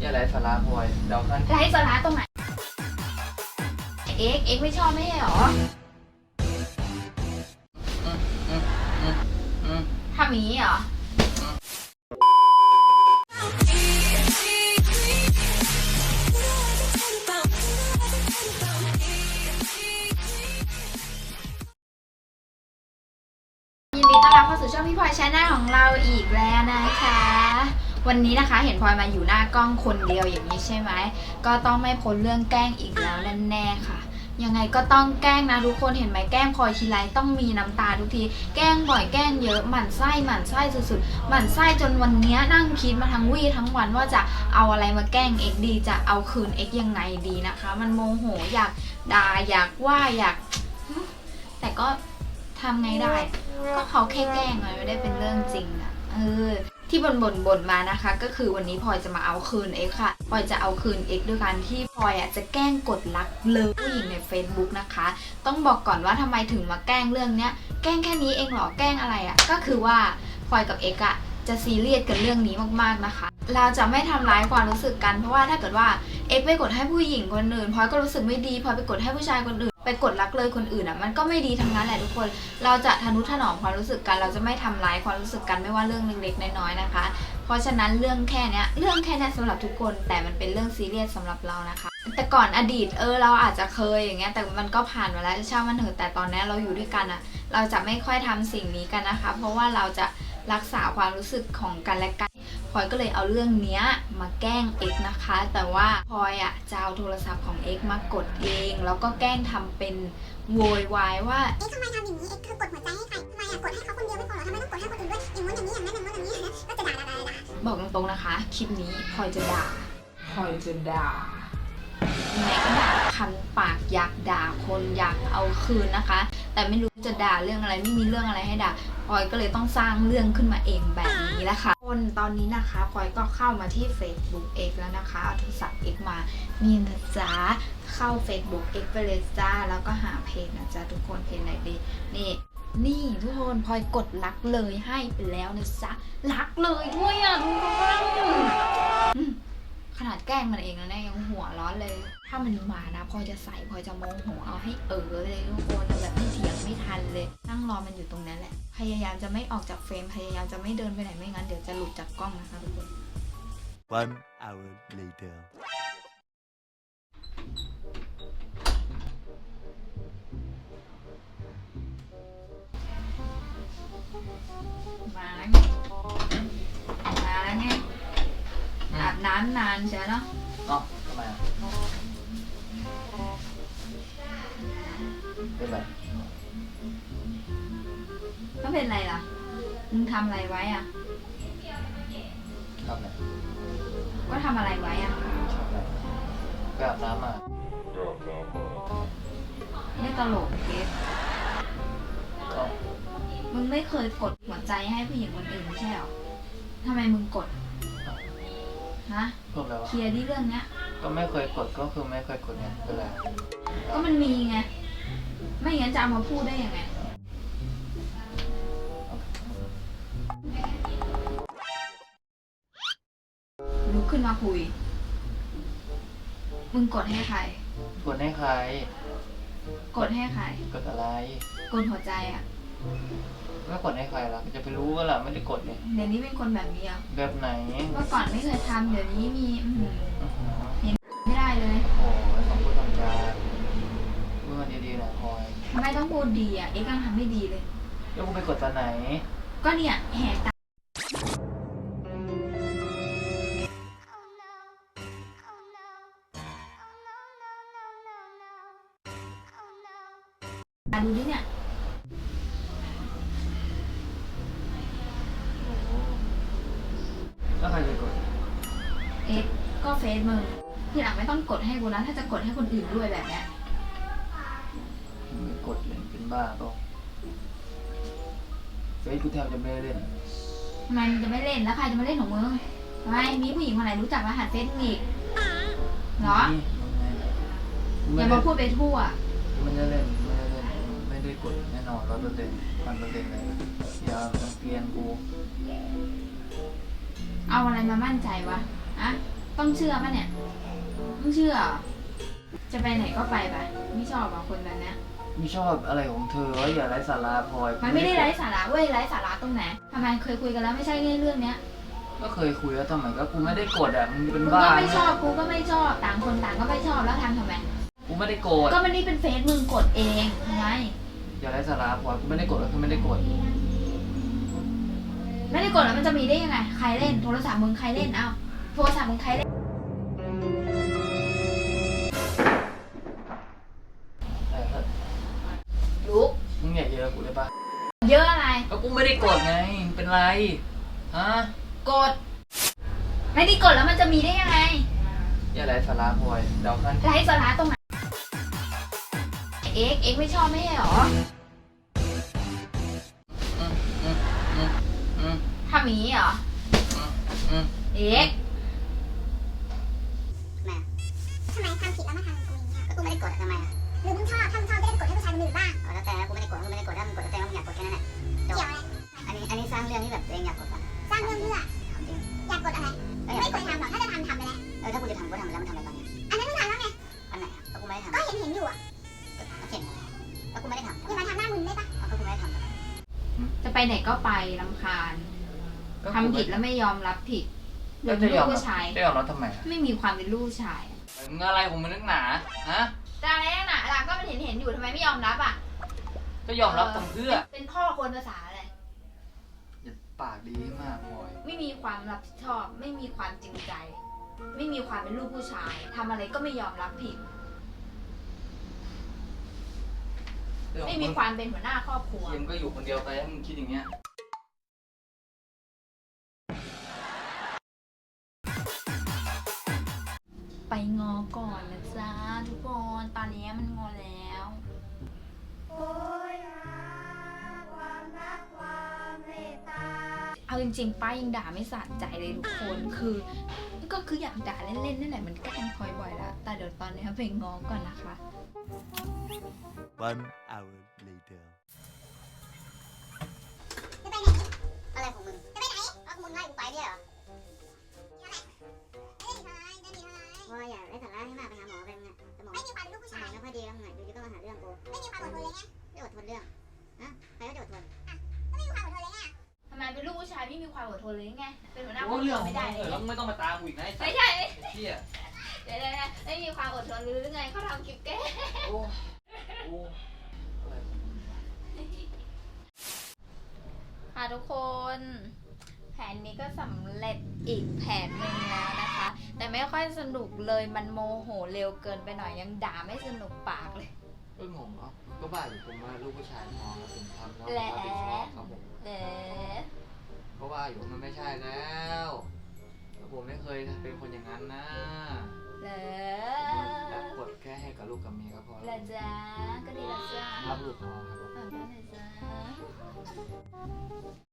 อย่าไรสาระพลอยเดาขั้นไร้สาระตรงไหน เอ็กเอ็กไม่ชอบไม่ใช่หรออืมอืมอืมอืมทำอย่างนี้เหรอ ยินดีต้อนรับเข้าสู่ช่องพี่พลอยชาแนลของเราอีกแล้วนะคะ วันนี้นะคะเห็นพลอยมาอยู่หน้ากล้องคนเดียวอย่างนี้ใช่ไหมก็ต้องไม่พ้นเรื่องแกล้งอีกแล้วแน่ๆค่ะ ยังไงก็ต้องแกล้งนะทุกคนเห็นไหมแกล้งพลอยทีไรต้องมีน้ำตาทุกที แกล้งบ่อยแกล้งเยอะหมั่นไส้หมั่นไส้สุดๆหมั่นไส้จนวันนี้นั่งคิดมาทั้งวี่ทั้งวันว่าจะเอาอะไรมาแกล้งเอ็กดี จะเอาคืนเอ็กยังไงดีนะคะ มันโมโหอยากด่าอยากว่าอยาก แต่ก็ทำไงได้ ก็เขาแค่แกล้งอะไม่ได้เป็นเรื่องจริงอะเออ ที่บนบนบนมานะคะ ก็คือวันนี้พลอยจะมาเอาคืนเอ็กค่ะพลอยจะเอาคืนเอ็กด้วยการที่พลอยอะจะแกล้งกดลักเลิฟผู้หญิงใน Facebook นะคะ ต้องบอกก่อนว่าทำไมถึงมาแกล้งเรื่องเนี้ยแกล้งแค่นี้เองเหรอแกล้งอะไรอะ่ะก็คือว่าพลอยกับเอ็กอะจะซีเรียสกันเรื่องนี้มากๆนะคะ เราจะไม่ทำร้ายความรู้สึกกันเพราะว่าถ้าเกิดว่าเอ็กไปกดให้ผู้หญิงคนอื่นพลอยก็รู้สึกไม่ดีพลอยไปกดให้ผู้ชายคนอื่น ไปกดรักเลยคนอื่นอะมันก็ไม่ดีทั้งนั้นแหละทุกคน เราจะทนุถนอมความรู้สึกกัน เราจะไม่ทำร้ายความรู้สึกกันไม่ว่าเรื่องเล็กๆน้อยๆนะคะ เพราะฉะนั้นเรื่องแค่นี้เรื่องแค่นี้สำหรับทุกคน แต่มันเป็นเรื่องซีเรียสสำหรับเรานะคะ แต่ก่อนอดีตเออเราอาจจะเคยอย่างเงี้ยแต่มันก็ผ่านมาแล้วเช่ามันเถอะแต่ตอนนี้เราอยู่ด้วยกันอะ เราจะไม่ค่อยทำสิ่งนี้กันนะคะ เพราะว่าเราจะ รักษาความรู้สึกของกันและกันพลอยก็เลยเอาเรื่องเนี้ยมาแกล้งเอ็กนะคะ แต่ว่าพลอยอะจะเอาโทรศัพท์ของเอ็กมากดเอง แล้วก็แกล้งทำเป็นโวยวายว่าเอ๊ะทำไมทำอย่างนี้เอ๊ะคือกดหัวใจให้ใครทำไมอะกดให้เขาคนเดียวไม่พอเหรอทำไมต้องกดให้คนอื่นด้วยอย่างนู้นอย่างนี้อย่างนั้นอย่างนู้นอย่างนี้นะก็จะด่าด่าด่าด่าบอกตรงๆนะคะคลิปนี้พลอยจะด่าพลอยจะด่ายังไงก็ด่าคันปากอยากด่าคนอยากเอาคืนนะคะ แต่ไม่รู้จะด่าเรื่องอะไรไม่มีเรื่องอะไรให้ด่าพลอยก็เลยต้องสร้างเรื่องขึ้นมาเองแบบนี้แหละค่ะคนตอนนี้นะคะพลอยก็เข้ามาที่ Facebook X แล้วนะคะเอาโทรศัพท์ X มานี่นะจ๊ะเข้า Facebook X ไปเลยจ้าแล้วก็หาเพจนะจ๊ะทุกคนเพจไหนดีนี่นี่ทุกคนพลอยกดรักเลยให้ไปแล้วนะจ๊ะรักเลยด้วยอะทุกคน ขนาดแกล้งมันเองแล้วเนี่ยยังหัวร้อนเลย ถ้ามันมานะพลอยจะใส่พลอยจะโมโหเอาให้เออเลยทุกคนแบบไม่เถียงไม่ทันเลย นั่งรอมันอยู่ตรงนั้นแหละ พยายามจะไม่ออกจากเฟรมพยายามจะไม่เดินไปไหนไม่งั้นเดี๋ยวจะหลุดจากกล้องนะคะทุกคน One hour later. มาแล้วไงมาแล้วไง อาบน้ำนานใช่เนาะเนาะทำไมอะเป็นไรก็เป็นไรล่ะ มึงทำอะไรไว้อะ ทำอะไรก็ทำอะไรไว้อะชอบอะไรไปอาบน้ำมาไม่ตลกเกสก็มึงไม่เคยกดหัวใจให้ผู้หญิงคนอื่นไม่ใช่หรอทำไมมึงกด ฮะเพิ่มแล้ววะเคลียร์ที่เรื่องเนี้ย ก็ไม่เคยกดก็คือไม่เคยกดไงเป็นไรก็มันมีไง ไม่งั้นจะเอามาพูดได้ยังไง ลุกขึ้นมาคุย มึงกดให้ใคร กดให้ใคร กดให้ใคร กดอะไร กดหัวใจอะ ไม่กดให้ใครล่ะจะไปรู้ว่าล่ะไม่ได้กดเนี่ยเดี๋ยวนี้เป็นคนแบบนี้อะแบบไหนเมื่อก่อนไม่เคยทำเดี๋ยวนี้มีอื้อหืออื้อหือไม่ได้เลย โอ้ยสองพูดสองจาพูดมาดีๆหน่อยพลอยไม่ต้องพูดดีอะ เอ็กซ์ยังทำไม่ดีเลย แล้วกูไปกดตอนไหน ก็เนี่ยแหกตาดูดิเนี่ย แล้วใครไปกดเอ็กซ์ก็เฟซมึงทีหลังไม่ต้องกดให้กูนะ ถ้าจะกดให้คนอื่นด้วยแบบเนี้ยไม่กดเลยเป็นบ้าเปล่าเฟซกูแทบจะไม่ได้เล่นทำไมมึงจะไม่เล่นแล้วใครจะมาเล่นของมึงทำไมมีผู้หญิงคนไหนรู้จักรหัสเฟซมึงอีกเหรอนี่มันไงอย่ามาพูดไปทั่ว ไม่ได้เล่นไม่ได้เล่นไม่ได้กดแน่นอนร้อยเปอร์เซ็นต์พันเปอร์เซ็นต์เลยอย่ามาเกลียนกู เอาอะไรมามั่นใจวะอะต้องเชื่อปะเนี่ย ต้องเชื่อเหรอจะไปไหนก็ไปไปไม่ชอบอะคนแบบเนี้ยไม่ชอบอะไรของเธอวะอย่าไร้สาระพลอยมันไม่ได้ไร้สาระเว้ยไร้สาระตรงไหนทำไมเคยคุยกันแล้วไม่ใช่เรื่องเนี้ยก็เคยคุยแล้วทำไมก็กูไม่ได้กดอะมึงเป็นกูบ้าก็ไม่ชอบกูก็ไม่ชอบต่างคนต่างก็ไม่ชอบแล้วทำทำไมกูไม่ได้โกรธก็มันนี่เป็นเฟซมึงกดเองไงอย่าไร้สาระพลอยกูไม่ได้โกรธแล้วกูไม่ได้โกรธ ไม่ได้กดแล้วมันจะมีได้ยังไง ใครเล่น โทรศัพท์มึงใครเล่น เอ้าโทรศัพท์มึงใครเล่นแต่ถ้าลุก มึงอย่าเยอะกูเลยปะเยอะอะไร ก็กูไม่ได้โกรธไงเป็นไร ฮะกด ไม่ได้กดแล้วมันจะมีได้ยังไงอย่าไร้สาระพลอยเดาขั้น ไร้สาระตรงไหนเอ็กเอ็กไม่ชอบไม่ใช่หรออืำอย่างนี้เหรอ อืมอืมเอ็กทำไมทำผิดแล้วมาทำกูอย่างเงี้ยก็กูไม่ได้กดทำไมอะหรือมึงชอบถ้ามึงชอบจะได้ไปกดให้ผู้ชายคนอื่นบ้างแล้วแต่กูไม่ได้กดกูไม่ได้กดถ้ามึงกดแล้วแต่ว่ามึงอยากกดแค่นั้นแหละเกี่ยวอะไรอันนี้อันนี้สร้างเรื่องที่แบบตัวเองอยากกดป่ะสร้างเรื่องเพื่อถามจริงอยากกดอะไรเออไม่ควรทำหรอกถ้าจะทำทำไปแล้วเออถ้ากูจะทำกูทำแล้วมันทำอะไรตอนเนี้ยอันนั้นมึงทำแล้วไงอันไหนอะก็กูไม่ได้ทำก็เห็นเห็นอยู่อะก็เขียนแล้วกูไม่ได้ทำอย่ามาทำหน้ามึนได้ปะก็กูไม่ได้ทำจะไปไหนก็ไปลำคาญ ก็ทำผิดแล้วไม่ยอมรับผิดก็เดี๋ยวจะเป็นยลูอมกผู้ชายได้ยอมรับทำไมอะไม่มีความเป็นลูกผู้ชายอะมึงอะไรของมึงนักหนาฮะแต่อะไรนักหนาล่ะก็มันเห็นเห็นอยู่ทำไมไม่ยอมรับอะก็ยอมรับทำเพื่อเป็นพ่อคนภาษาอะไร อย่าปากดีมากพลอยไม่มีความรับผิดชอบ ไม่มีความจริงใจ ไม่มีความเป็นลูกผู้ชายทำอะไรก็ไม่ยอมรับผิด เรื่องขไม่องมีมึงความเป็นหัวหน้าครอบครัวเอ็มก็อยู่คนเดียวไปถ้ามึงคิดอย่างเงี้ย ตอนนี้มันงอแล้วเอาจริงๆ ป้ายังด่าไม่สะใจเลยทุกคนคือ ก็คืออยากด่าเล่นๆนั่นแหละมันแกล้งพลอยบ่อยแล้ว แต่เดี๋ยวตอนนี้ไปงอก่อนนะคะ One hour later. จะไปไหนอะไรของมึง จะไปไหนเอามึงไล่กูไปเนี่ยเหรอ พออย่าได้สาระให้มากไปหาหมอไปมึงอะสมองไม่มีความเป็นลูกผู้สมชาอย งไม่ค่อยดีแล้วมึงอะอยู่ๆก็มาหาเรื่องกูไม่มีความอดทนเลยไงไม่อดทนเรื่องฮะใครก็จะอดทนไม่มีความอดทนเลยไงทำไมเป็นลูกผู้ชายไม่มีความอดทนเลยไง เป็นหัวหน้าครโอ้อบคเรื่รัองวของไม่มึได้งเลเออยแล้วมึงไม่ต้องมาตามกูอีกนะไอ้สัไม่สใช่ไอ้เหี้ยเดี๋ยวๆๆไม่มีความอดทนหรือไงเขาทำคลิปแกล้งโอ้โอ้อะไรของมึงวะค่ะทุกคน แผนนี้ก็สำเร็จอีกแผนหนึ่งแล้วนะคะ แต่ไม่ค่อยสนุกเลยมันโมโหเร็วเกินไปหน่อยยังด่าไม่สนุกปากเลย ก็งงเนาะก็บ้าอยู่ผมว่าลูกผู้ชายมองแล้วผมทำแล้วแหละรับผิดชอบครับผมเอ๊ะก็ว่าอยู่ว่ามันไม่ใช่แล้วแล้วผมไม่เคยเป็นคนอย่างนั้นนะเหรแบบอกดแค่ให้กับลูกกับเมียก็พอเหรแล้อวจ๊ะก็ดีและจ้ารับลูกพอครับผม อะก็เลยจ้า